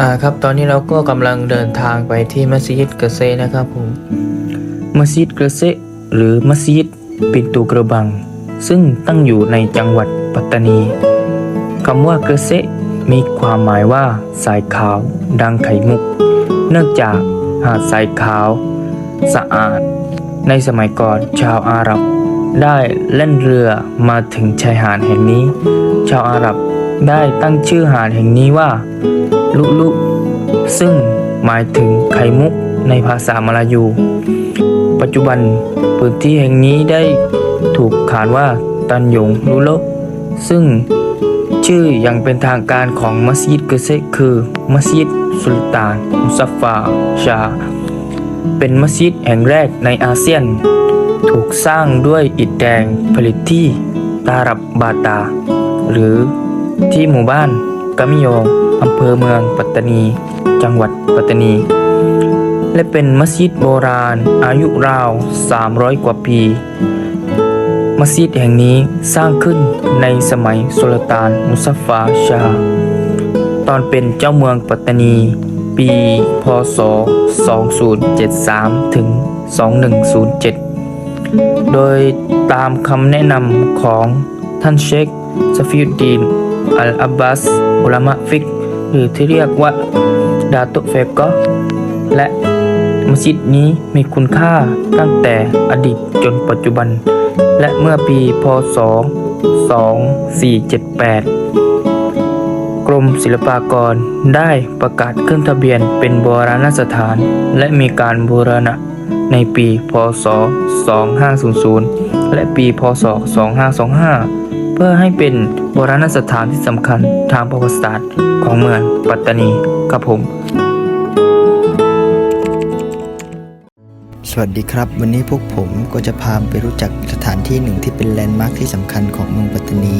อ่าครับตอนนี้เราก็กำลังเดินทางไปที่มัสยิดกะเกษนะครับผม มัสยิดกะเกษหรือมัสยิดปินตูกระบัง ซึ่งตั้งอยู่ในจังหวัดปัตตานีคำว่ากะเกษมีความหมายว่าสายขาวดังไข่มุก เนื่องจากหาดทรายขาว สะอาด ในสมัยก่อนชาวอาหรับ ได้เล่นเรือมาถึงชายหาดแห่งนี้ ชาวอาหรับได้ตั้งชื่อหาดแห่งนี้ว่า ลุลุ ซึ่งหมายถึงไข่มุกในภาษามลายู ปัจจุบันพื้นที่แห่งนี้ได้ถูกขานว่าตันยงลุโลซึ่งชื่ออย่างเป็นทางการของมัสยิดเกษคือ มัสยิดสุลต่านมุซัฟฟาชา เป็นมัสยิดแห่งแรกในอาเซียน ถูกสร้างด้วยอิฐแดงผลิตที่ตารับบาตา หรือที่หมู่บ้านกามิโยอำ ภอเมืองปัตตานี จังหวัดปัตตานี และเป็นมัสยิดโบราณอายุราว 300 กว่าปี มัสยิดแห่งนี้สร้างขึ้นในสมัยสุลต่านมุซัฟฟาชา ตอนเป็นเจ้าเมืองปัตตานี ปี พศ 2073 ถึง 2107 โดยตามคำแนะนำของท่านเชคซาฟิยุดดีนอัลอับบาสอุลามะฟิก หรือที่เรียกว่าดาตุเฟกอและมัสยิดนี้มีคุณค่าตั้งแต่อดีตจนปัจจุบัน และเมื่อปีพศ 2478 กรมศิลปากรได้ประกาศขึ้นทะเบียนเป็นโบราณสถาน และมีการบูรณะในปี พศ 2500 และปี พศ 2525 พื่อให้เป็นโบราณสถานที่สำคัญทางประวัติศาสตร์ของเมืองปัตตานีครับผม สวัสดีครับ วันนี้พวกผมก็จะพาไปรู้จักสถานที่หนึ่งที่เป็นแลนด์มาร์คที่สำคัญของเมืองปัตตานี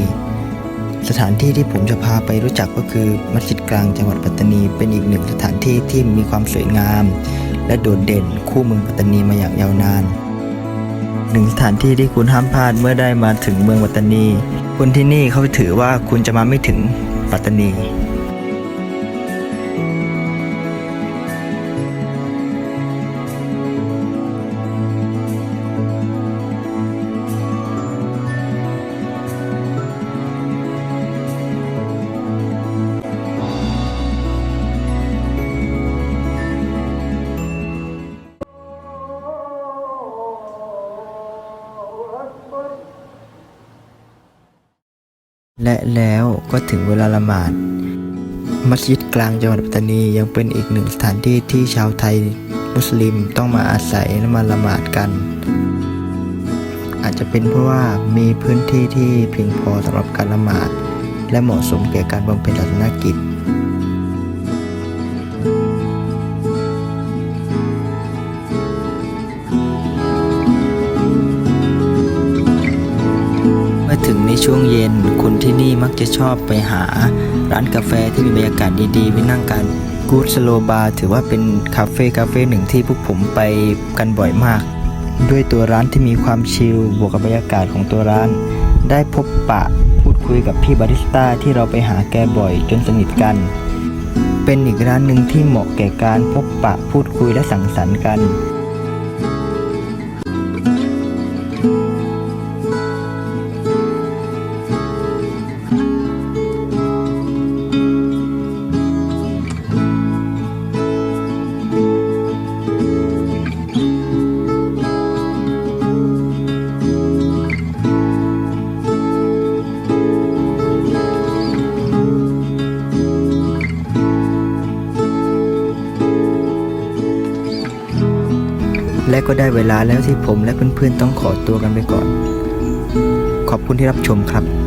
สถานที่ที่ผมจะพาไปรู้จักก็คือมัสยิดกลางจังหวัดปัตตานี เป็นอีกหนึ่งสถานที่ที่มีความสวยงาม และโดดเด่นคู่เมืองปัตตานีมาอย่างยาวนาน หนึ่งสถานที่ที่คุณห้ามพลาดเมื่อได้มาถึงเมืองปัตตานีคนที่นี่เขาถือว่าคุณจะมาไม่ถึงปัตตานี และแล้วก็ถึงเวลาละหมาด มัสยิดกลางจังหวัดปัตตานียังเป็นอีกหนึ่งสถานที่ที่ชาวไทยมุสลิมต้องมาอาศัยและมาละหมาดกัน อาจจะเป็นเพราะว่ามีพื้นที่ที่เพียงพอสำหรับการละหมาด และเหมาะสมแก่การบำเพ็ญศาสนกิจ ในช่วงเย็น คนที่นี่มักจะชอบไปหา ร้านกาแฟที่มีบรรยากาศดีๆไปนั่งกันกูดสโลบาร์ถือว่าเป็นคาเฟ่คาเฟ่หนึ่งที่พวกผมไปกันบ่อยมาก ด้วยตัวร้านที่มีความชิลบวกกับบรรยากาศของตัวร้าน ได้พบปะพูดคุยกับพี่บาริสต้าที่เราไปหาแกบ่อยจนสนิทกัน เป็นอีกร้านหนึ่งที่เหมาะแก่การพบปะพูดคุยและสังสรรค์กัน และก็ได้เวลาแล้วที่ผมและเพื่อนๆต้องขอตัวกันไปก่อน ขอบคุณที่รับชมครับ